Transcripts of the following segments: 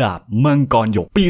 ดาบมังกรหยกปี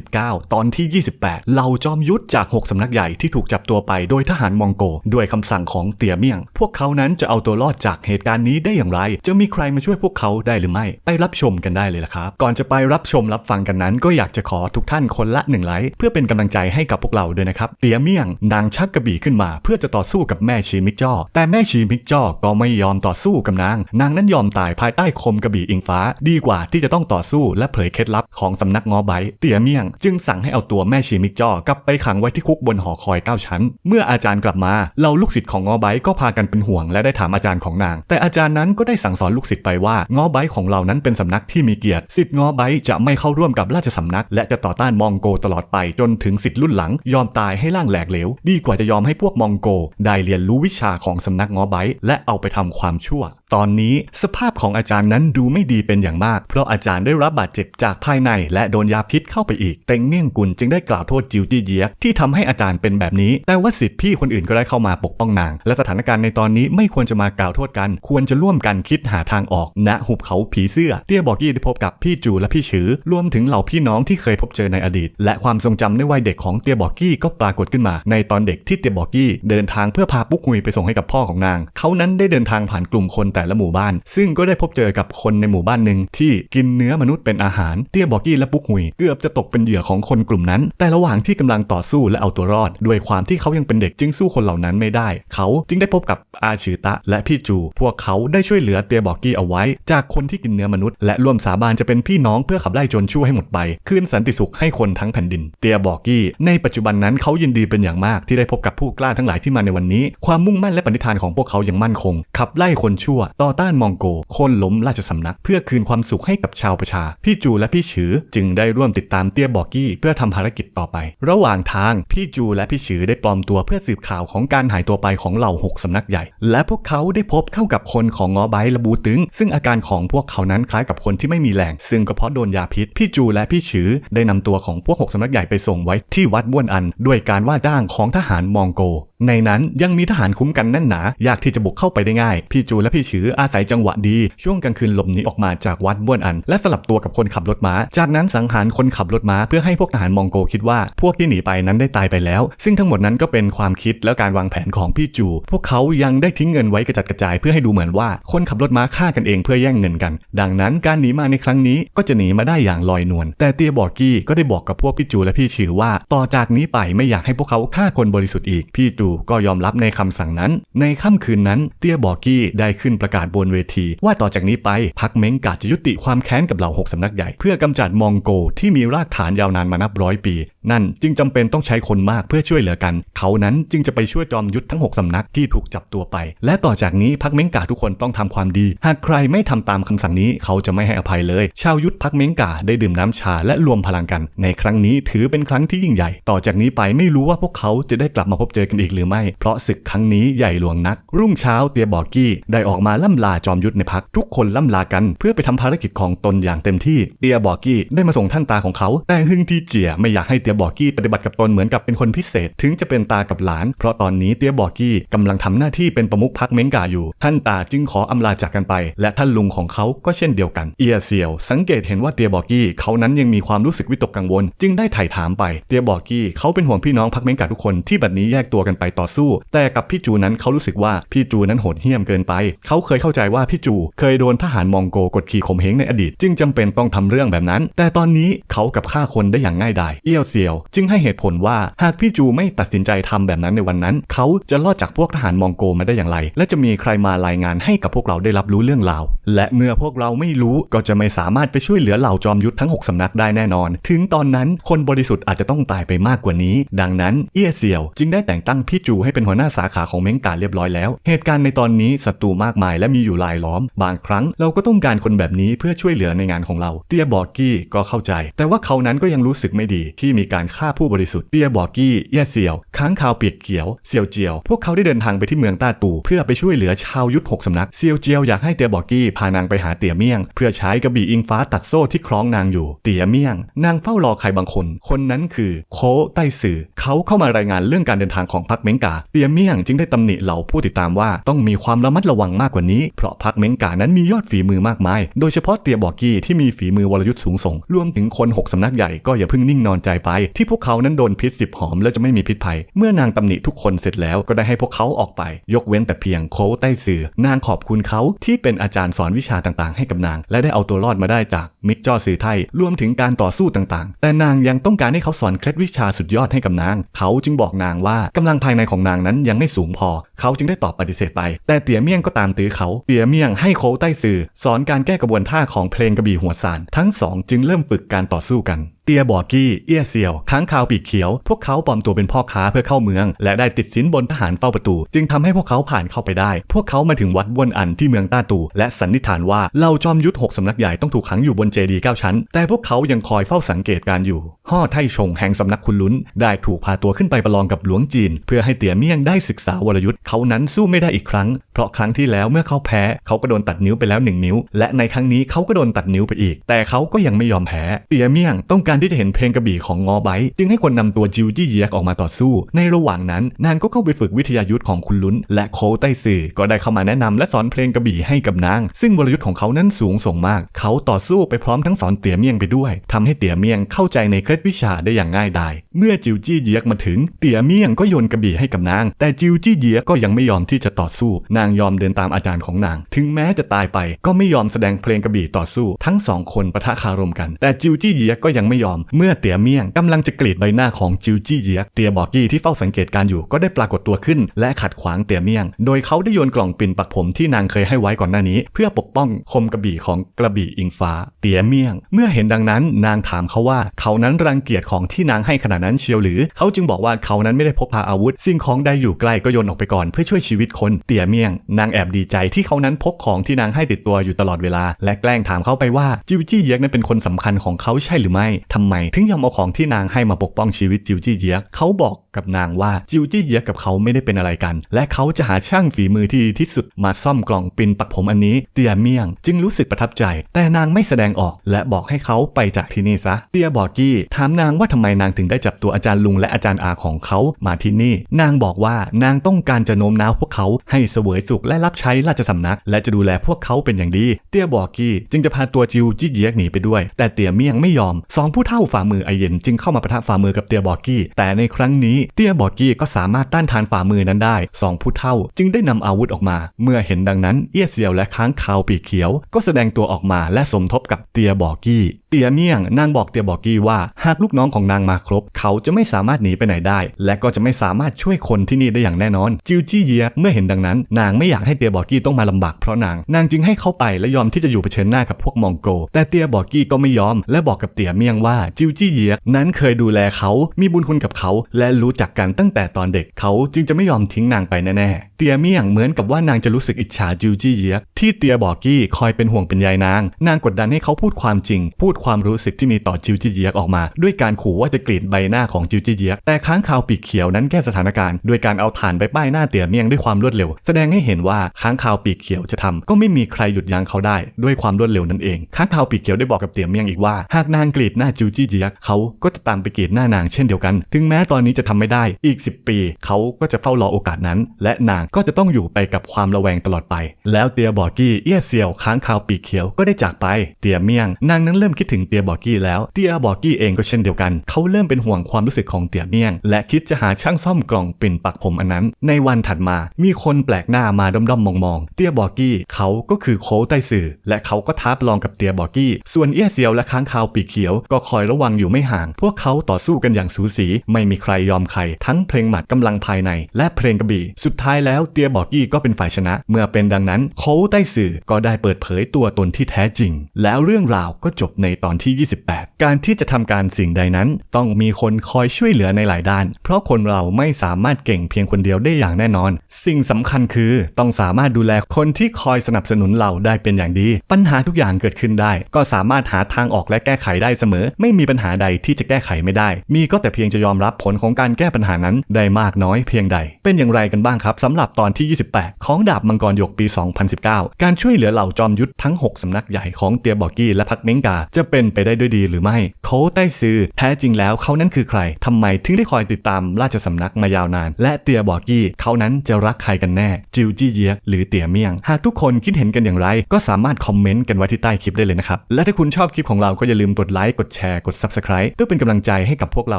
2019 ตอนที่ 28 เหล่าจอมยุทธจาก 6 สำนักใหญ่ที่ถูกจับตัวไปโดยทหารมองโก ด้วยคำสั่งของเตี่ยเมี่ยง พวกเขานั้นจะเอาตัวรอดจากเหตุการณ์นี้ได้อย่างไร จะมีใครมาช่วยพวกเขาได้หรือไม่ ไปรับชมกันได้เลยละครับ ก่อนจะไปรับชมรับฟังกันนั้น ก็อยากจะขอทุกท่านคนละหนึ่งไลค์เพื่อเป็นกำลังใจให้กับพวกเราด้วยนะครับ เตี่ยเมี่ยง นางชักกระบี่ขึ้นมา เพื่อจะต่อสู้กับแม่ชีมิกจ้อ แต่แม่ชีมิกจ้อก็ไม่ยอมต่อสู้กับนาง นางนั้นยอมตายภายใต้คมกระบี่อิงฟ้า ดีกว่าที่จะต้องต่อสู้และเผยเคล็ดลับของสำนักงอไบเตี่ยเมี่ยง จึงสั่งให้เอาตัวแม่ชีมิกจ้อกลับไปขังไว้ที่คุกบนหอคอยเก้าชั้น เมื่ออาจารย์กลับมาเราลูกศิษย์ของงอไบก็พากันเป็นห่วงและได้ถามอาจารย์ของนาง แต่อาจารย์นั้นก็ได้สั่งสอนลูกศิษย์ไปว่างอไบของเรานั้นเป็นสำนักที่มีเกียรติศิษย์งอไบจะไม่เข้าร่วมกับราชสำนัก และจะต่อต้านมองโกตลอดไปจนถึงศิษย์รุ่นหลัง ยอมตายให้ร่างแหลกเหลว ดีกว่าจะยอมให้พวกมองโก ได้เรียนรู้วิชาของสำนักงอไบและเอาไปทำความชั่ว ตอนนี้สภาพของอาจารย์นั้นดูไม่ดีเป็นอย่างมาก เพราะอาจารย์ได้รับบาดเจ็บจากภายในและโดนยาพิษเข้าไปอีก เต็งเมี่ยงกุลจึงได้กล่าวโทษจิวจี้เยียกที่ทำให้อาจารย์เป็นแบบนี้ แต่ว่าสิทธิพี่คนอื่นก็ได้เข้ามาปกป้องนาง และสถานการณ์ในตอนนี้ไม่ควรจะมากล่าวโทษกัน ควรจะร่วมกันคิดหาทางออก ณ หุบเขาผีเสื้อ เตี้ยบอกกี้ได้พบกับพี่จูและพี่ฉือ รวมถึงเหล่าพี่น้องที่เคยพบเจอในอดีต และความทรงจำในวัยเด็กของเตี้ยบอกกี้ก็ปรากฏขึ้นมา ในตอนเด็กที่เตี้ยบอกกี้เดินทางเพื่อพาปุ๊กฮุยไปส่งให้กับพ่อของนาง เขานั้นได้เดินทางผ่านกลุ่มคนแต่ละหมู่บ้าน ซึ่งก็ได้พบเจอกับคนในหมู่บ้านหนึ่งที่กินเนื้อมนุษย์เป็นอาหารเตี้ยบอกกี้และปุ๊กฮุย เกือบจะตกเป็นเหยื่อของคนกลุ่มนั้น แต่ระหว่างที่กำลังต่อสู้และเอาตัวรอด ด้วยความที่เขายังเป็นเด็กจึงสู้คนเหล่านั้นไม่ได้ เขาจึงได้พบกับอาชือตะและพี่จู พวกเขาได้ช่วยเหลือเตียบอกกี้เอาไว้ จากคนที่กินเนื้อมนุษย์ และร่วมสาบานจะเป็นพี่น้องเพื่อขับไล่โจรชั่วให้หมดไป คืนสันติสุขให้คนทั้งแผ่นดิน เตียบอกกี้ในปัจจุบันนั้นเขายินดีเป็นอย่างมากที่ได้พบกับผู้กล้าทั้งหลายที่มาในวันนี้ ความมุ่งมั่นและปณิธานของพวกเขายังมั่นคง ขับไล่คนชั่ว ต่อต้านมองโกโค่นล้มราชสำนัก เพื่อคืนความสุขให้กับชาวประชา พี่จูและพี่ฉือ จึงได้ร่วมติดตามเตียบอกกี้เพื่อทำภารกิจต่อไป ระหว่างทางพี่จูและพี่ฉือได้ปลอมตัวเพื่อสืบข่าวของการหายตัวไปของเหล่าหกสำนักใหญ่ และพวกเขาได้พบเข้ากับคนของงอไบและบูตึง ซึ่งอาการของพวกเขานั้นคล้ายกับคนที่ไม่มีแรงซึ่งก็เพราะโดนยาพิษพี่จูและพี่ฉือได้นำตัวของพวกหกสำนักใหญ่ไปส่งไว้ที่วัดบ้วนอัน ด้วยการว่าจ้างของทหารมองโกในนั้นยังมีทหารคุ้มกันแน่นหนาอยากที่จะบุกเข้าไปได้ง่าย พี่จูและพี่ฉืออาศัยจังหวะดี ช่วงกลางคืนหลบหนีออกมาจากวัดบ้วนอัน และสลับตัวกับคนขับรถม้า จากนั้นสังหารคนขับรถม้าเพื่อให้พวกทหารมองโกคิดว่าพวกที่หนีไปนั้นได้ตายไปแล้ว ซึ่งทั้งหมดนั้นก็เป็นความคิดและการวางแผนของพี่จู พวกเขายังได้ทิ้งเงินไว้กระจัดกระจายเพื่อให้ดูเหมือนว่าคนขับรถม้าฆ่ากันเองเพื่อแย่งเงินกัน ดังนั้นการหนีมาในครั้งนี้ก็จะหนีมาได้อย่างลอยนวลแต่เตียบอกกี้ก็ได้บอกกับพวกพี่จูและพี่ฉือว่า ต่อจากนี้ไปไม่อยากให้พวกเขาฆ่าคนบริสุทธิ์อีกพี่จูก็ยอมรับในคำสั่งนั้น ในค่ำคืนนั้นเตียบอกกี้ได้ขึ้นประกาศบนเวที ว่าต่อจากนี้ไปพักเม้งกาจะยุติความแค้นกับเหล่าหกสำนักใหญ่พื่อกำจัดมองโกที่มีรากฐานยาวนานมานับร้อยปี นั่นจึงจำเป็นต้องใช้คนมากเพื่อช่วยเหลือกัน เขานั้นจึงจะไปช่วยจอมยุทธทั้ง 6สำนักที่ถูกจับตัวไป และต่อจากนี้พักเม้งกาทุกคนต้องทำความดี หากใครไม่ทำตามคำสั่งนี้เขาจะไม่ให้อภัยเลย ชาวยุทธพักเม้งกาได้ดื่มน้ำชาและรวมพลังกัน ในครั้งนี้ถือเป็นครั้งที่ยิ่งใหญ่ ต่อจากนี้ไปไม่รู้ว่าพวกเขาจะได้กลับมาพบเจอกันอีกหรือไม่ เพราะศึกครั้งนี้ใหญ่หลวงนัก รุ่งเช้าเตียบอกกี้ได้ออกมาล่ำลาจอมยุทธในพักทุกคนล่ำลากัน เพื่อไปทำภารกิจของตนอย่างเต็มที่เตียียบอกกี้ได้มาส่งท่านตาของเขา แต่ฮึงทีเจียไม่อยากให้เตียบอกกี้ปฏิบัติกับตนเหมือนกับเป็นคนพิเศษ ถึงจะเป็นตากับหลาน เพราะตอนนี้เตียบอกกี้กำลังทำหน้าที่เป็นประมุขพักเม้งกาอยู่ ท่านตาจึงขออำลาจากกันไป และท่านลุงของเขาก็เช่นเดียวกัน เอียเซียว สังเกตเห็นว่าเตียบอกกี้เขานั้นยังมีความรู้สึกวิตกกังวล จึงได้ไถ่ถามไป เตียบอกกี้เขาเป็นห่วงพี่น้องพักเม้งกาทุกคนที่บัดนี้แยกตัวกันไปต่อสู้ แต่กับพี่จูนั้นเขารู้สึกว่าพี่จูนั้นโหดเหี้ยมเกินไป เขาเคยเข้าใจว่าพี่จู เคยโดนทหารมองโกกดขี่ข่มเหงในอดีต จึงจำเป็นต้องทำเรื่องแบบนั้น แต่ตอนนี้เขากับฆ่าคนได้อย่างง่ายดายเอี้ยวเซียว จึงให้เหตุผลว่าหากพี่จูไม่ตัดสินใจทำแบบนั้นในวันนั้น เขาจะรอดจากพวกทหารมองโกมาได้อย่างไร และจะมีใครมารายงานให้กับพวกเราได้รับรู้เรื่องราวและเมื่อพวกเราไม่รู้ก็จะไม่สามารถไปช่วยเหลือเหล่าจอมยุทธทั้ง 6 สำนักได้แน่นอน ถึงตอนนั้นคนบริสุทธิ์อาจจะต้องตายไปมากกว่านี้ ดังนั้นเอี้ยเซียว จึงได้แต่งตั้งพี่จูให้เป็นหัวหน้าสาขาของเม้งกาเรียบร้อยแล้ว เหตุการณ์ในตอนนี้ศัตรูมากมายและมีอยู่หลายล้อม บางครั้งเราก็ต้องการคนแบบนี้เพื่อช่วยเหลือในงานของเรา เตียบอกกี้ก็เข้าใจ แต่ว่าเขานั้นก็ยังรู้สึกไม่ดีที่มีการฆ่าผู้บริสุทธิ์ เตียบอกกี้เอี้ยเซียว ค้างคาวเปียกเขียวเซียวเจียว พวกเขาได้เดินทางไปที่เมืองต้าตู เพื่อไปช่วยเหลือชาวยุทธหกสำนักเซียวเจียวอยากให้เตียบอกกี้พานางไปหาเตี่ยเมี่ยง เพื่อใช้กระบี่อิงฟ้าตัดโซ่ที่คล้องนางอยู่ เตี่ยเมี่ยง นางเฝ้ารอใครบางคน คนนั้นคือโคไต้สื่อ เขาเข้ามารายงานเรื่องการเดินทางของพรรคเม้งกา เตี่ยเมี่ยงจึงได้ตำหนิเหล่าผู้ติดตามว่าต้องมีความระมัดระวังมากกว่านี้ เพราะพรรคเม้งกานั้นมียอดฝีมือมากมาย โดยเฉพาะเตี่ยบอกกี้ที่มีฝีมือวรลยุทธ์สูงส่ง รวมถึงคนหกสำนักใหญ่ก็อย่าเพิ่งนิ่งนอนใจไป ที่พวกเขานั้นโดนพิษสิบหอมแล้วจะไม่มีพิษภัย เมื่อนางตำหนิทุกคนเสร็จแล้วก็ได้ให้พวกเขาออกไป ยกเว้นแต่เพียงโค้ใต้สื่อนางขอบคุณเขาที่เป็นอาจารย์สอนวิชาต่างๆ ให้กับนาง และได้เอาตัวรอดมาได้จากมิกจอสื่อไทยรวมถึงการต่อสู้ต่างๆ แต่นางยังต้องการให้เขาสอนเคล็ดวิชาสุดยอดให้กับนาง เขาจึงบอกนางว่ากำลังภายในของนางนั้นยังไม่สูงพอ เขาจึงได้ตอบปฏิเสธไป แต่เตี๋ยเมี่ยงก็ตามตื้อเขาเตี๋ยเมี่ยงให้โค้ใต้สื่อ สอนการแก้กระบวนท่าของเพลงกระบี่หัวสานทั้งสองจึงเริ่มฝึกการต่อสู้กัน ตียบอกกี้เอี้ยเซียวค้างคาวปีกเขียว พวกเขาปลอมตัวเป็นพ่อค้าเพื่อเข้าเมือง และได้ติดสินบนทหารเฝ้าประตู จึงทำให้พวกเขาผ่านเข้าไปได้ พวกเขามาถึงวัดวนอันที่เมืองต้าตู และสันนิษฐานว่าเหล่าจอมยุทธหกสำนักใหญ่ต้องถูกขังอยู่บนเจดีย์เก้าชั้น แต่พวกเขายังคอยเฝ้าสังเกตการอยู่ห่อไทชงแห่งสำนักคุณลุ้น ได้ถูกพาตัวขึ้นไปประลองกับหลวงจีน เพื่อให้เตียเมี่ยงได้ศึกษาวรยุทธ์เขานั้นสู้ไม่ได้อีกครั้ง เพราะครั้งที่แล้วเมื่อเขาแพ้เขาก็โดนตัดนิ้วไปแล้วหนึ่งนิ้ว และในครั้งนี้เขาก็โดนตัดนิ้วไปอีก แต่เขาก็ยังไม่ยอมแพ้เตียเมี่ยงต้องการที่จะเห็นเพลงกระบี่ของงอไบจึงให้คนนำตัวจิวจี้เยียกออกมาต่อสู้ ในระหว่างนั้น นางก็เข้าไปฝึกวิทยายุทธ์ของคุณลุ้น และโคไต้สื่อก็ได้เข้ามาแนะนำและสอนเพลงกระบี่ให้กับนาง ซึ่งวรยุทธ์ของเขานั้นสูงส่งมาก เขาต่อสู้ไปพร้อมทั้งสอนเตี๋ยเมี่ยงไปด้วยทำให้เตี๋ยเมี่ยงเข้าใจในเคล็ดวิชาได้อย่างง่ายดายเมื่อจิวจี้เยียกมาถึง เตี๋ยเมี่ยงก็โยนกระบี่ให้กับนาง แต่จิวจี้เยียกก็ยังไม่ยอมที่จะต่อสู้ นางยอมเดินตามอาจารย์ของนาง ถึงแม้จะตายไปก็ไม่ยอมแสดงเพลงกระบี่ต่อสู้ ทั้งสองคนปะทะคารมกัน แต่จิวจี้เยียกก็ยังไม่ยอม เมื่อเตี๋ยเมี่ยงกำลังจะกรีดใบหน้าของจิวจี้เยียกเตี๋ยบอกกี้ที่เฝ้าสังเกตการอยู่ก็ได้ปรากฏตัวขึ้น และขัดขวางเตี๋ยเมี่ยง โดยเขาได้โยนกล่องปิ่นปักผมที่นางเคยให้ไว้ก่อนหน้านี้ เพื่อปกป้องคมกระบี่ของกระบี่อิงฟ้า เตี๋ยเมี่ยง เมื่อเห็นดังนั้น นางถามเขาว่าเขานั้นรังเกียจของที่นางให้ขนาดนั้นเชียวหรือ เขาจึงบอกว่าเขานั้นไม่ได้พกพาอาวุธ สิ่งของใดอยู่ใกล้ก็โยนออกไปก่อนเพื่อช่วยชีวิตคนเตี๋ยเมี่ยง นางแอบดีใจที่เขานั้นพกของที่นางให้ติดตัวอยู่ตลอดเวลา และแกล้งถามเขาไปว่าจิวจี้เยียกนั้นเป็นคนสำคัญของเขาใช่หรือไม่ทำไมถึงยอมเอาของที่นางให้มาปกป้องชีวิตจิวจี้เยียกเขาบอกกับนางว่าจิวจี้เยียกกับเขาไม่ได้เป็นอะไรกัน และเขาจะหาช่างฝีมือที่ดีที่สุดมาซ่อมกล่องปินปักผมอันนี้ เตียเมี่ยงจึงรู้สึกประทับใจ แต่นางไม่แสดงออก และบอกให้เขาไปจากที่นี่ซะ เตียบอกกี้ถามนางว่าทำไมนางถึงได้จับตัวอาจารย์ลุงและอาจารย์อาของเขามาที่นี่ นางบอกว่านางต้องการจะโน้มน้าวพวกเขาให้เสวยสุขและรับใช้ราชสำนัก และจะดูแลพวกเขาเป็นอย่างดี เตียบอกกี้จึงจะพาตัวจิวจี้เยียกหนีไปด้วย แต่เตียเมี่ยงไม่ยอมสองผูู้้เท่าฝ่ามือไอเย็นจึงเข้ามาปะทะฝ่ามือกับเตียบอกกี้ แต่ในครั้งนี้เตียบอกกี้ก็สามารถต้านทานฝ่ามือนั้นได้สองผู้เท่าจึงได้นำอาวุธออกมา เมื่อเห็นดังนั้นเอี้ยเซียวและค้างคาวปีเขียว ก็แสดงตัวออกมาและสมทบกับเตียบอกกี้ เตียเมียงนางบอกเตียบอกกี้ว่า หากลูกน้องของนางมาครบ เขาจะไม่สามารถหนีไปไหนได้ และก็จะไม่สามารถช่วยคนที่นี่ได้อย่างแน่นอน จิวจี้เยียเมื่อเห็นดังนั้น นางไม่อยากให้เตียบอกกี้ต้องมาลำบากเพราะนาง นางจึงให้เขาไปและยอมที่จะอยู่เผชิญหน้ากับพวกมองโก แต่เตียบอกกี้ก็ไม่ยอม และบอกกับเตียเมียงว่าจิวจี้เยียนั้นเคยดูแลเขา มีบุญคุณกับเขา และรู้จักกันตั้งแต่ตอนเด็กเขาจึงจะไม่ยอมทิ้งนางไปแน่ๆ เตียเมี่ยงเหมือนกับว่านางจะรู้สึกอิจฉาจิวจี้เยียที่เตียบอกกี้คอยเป็นห่วงเป็นใยนาง นางกดดันให้เขาพูดความจริง พูดความรู้สึกที่มีต่อจิวจี้เยียกออกมา ด้วยการขู่ว่าจะกรีดใบหน้าของจิวจี้เยียกแต่ค้างคาวปีกเขียวนั้นแก้สถานการณ์ด้วยการเอาถ่านไปป้ายหน้าเตียเมี่ยงด้วยความรวดเร็ว แสดงให้เห็นว่าค้างคาวปีกเขียวจะทำก็ไม่มีใครหยุดยั้งเขาได้ด้วยความรวดเร็วนั่นเองค้างคาวปีกเขียวได้บอกกับเตียเมี่ยงอีกว่าหากนางกรีดหน้าจิวจี้เยียกเขาก็จะตามไปกรีดหน้านางเช่นเดียวกัน ถึงแม้ตอนนี้จะทำไม่ได้อีก 10 ปี เขาก็จะเฝ้ารอโอกาสนั้น และนางก็จะต้องอยู่ไปกับความระแวงตลอดไป แล้วเตียบอกกี้เอี้ยเซียวค้างคาวปีเขียวก็ได้จากไป เตียเมี่ยง นางนั้นเริ่มคิดถึงเตียบอกกี้แล้ว เตียบอกกี้เองก็เช่นเดียวกัน เขาเริ่มเป็นห่วงความรู้สึกของเตียเมี่ยง และคิดจะหาช่างซ่อมกล่องปิ่นปักผมอันนั้น ในวันถัดมา มีคนแปลกหน้ามาด้อมๆมองๆ เตียบอกกี้เขาก็คือโคไต้สื่อ และเขาก็ท้าประลองกับเตียบอกกี้ ส่วนเอี้ยเซียวและค้างคาวปีเขียวก็คอยระวังอยู่ไม่ห่าง พวกเขาต่อสู้กันอย่างสูสี ไม่มีใครยอมใคร ทั้งเพลงหมัดกำลังภายใน และเพลงกระบี่ สุดท้ายแล้วแล้วเตียบอกกี้ก็เป็นฝ่ายชนะ เมื่อเป็นดังนั้นโคไต้สื่อก็ได้เปิดเผยตัวตนที่แท้จริง แล้วเรื่องราวก็จบในตอนที่ 28 การที่จะทำการสิ่งใดนั้น ต้องมีคนคอยช่วยเหลือในหลายด้าน เพราะคนเราไม่สามารถเก่งเพียงคนเดียวได้อย่างแน่นอน สิ่งสำคัญคือต้องสามารถดูแลคนที่คอยสนับสนุนเราได้เป็นอย่างดี ปัญหาทุกอย่างเกิดขึ้นได้ ก็สามารถหาทางออกและแก้ไขได้เสมอ ไม่มีปัญหาใดที่จะแก้ไขไม่ได้ มีก็แต่เพียงจะยอมรับผลของการแก้ปัญหานั้นได้มากน้อยเพียงใด เป็นอย่างไรกันบ้างครับสำหรับรับตอนที่ 28 ของดาบมังกรหยกปี 2019 การช่วยเหลือเหล่าจอมยุทธทั้ง 6 สำนักใหญ่ของเตียบอกกี้และพักเม้งกา จะเป็นไปได้ด้วยดีหรือไม่ โคใต้ซือแท้จริงแล้วเขานั้นคือใคร ทำไมถึงได้คอยติดตามราชสำนักมายาวนาน และเตียบอกกี้เขานั้นจะรักใครกันแน่ จิวจี้เยียกหรือเตียเมี่ยง หากทุกคนคิดเห็นกันอย่างไร ก็สามารถคอมเมนต์กันไว้ที่ใต้คลิปได้เลยนะครับ และถ้าคุณชอบคลิปของเราก็อย่าลืมกดไลค์กดแชร์กด Subscribe เพื่อเป็นกำลังใจให้กับพวกเรา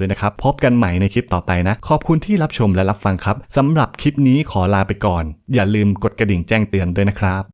ด้วยนะครับพบกันใหม่ในคลิปต่อไปนะ ขอบคุณที่รับชมและรับฟังครับสำหรับคลิปนี้ขอลาไปก่อน อย่าลืมกดกระดิ่งแจ้งเตือนด้วยนะครับ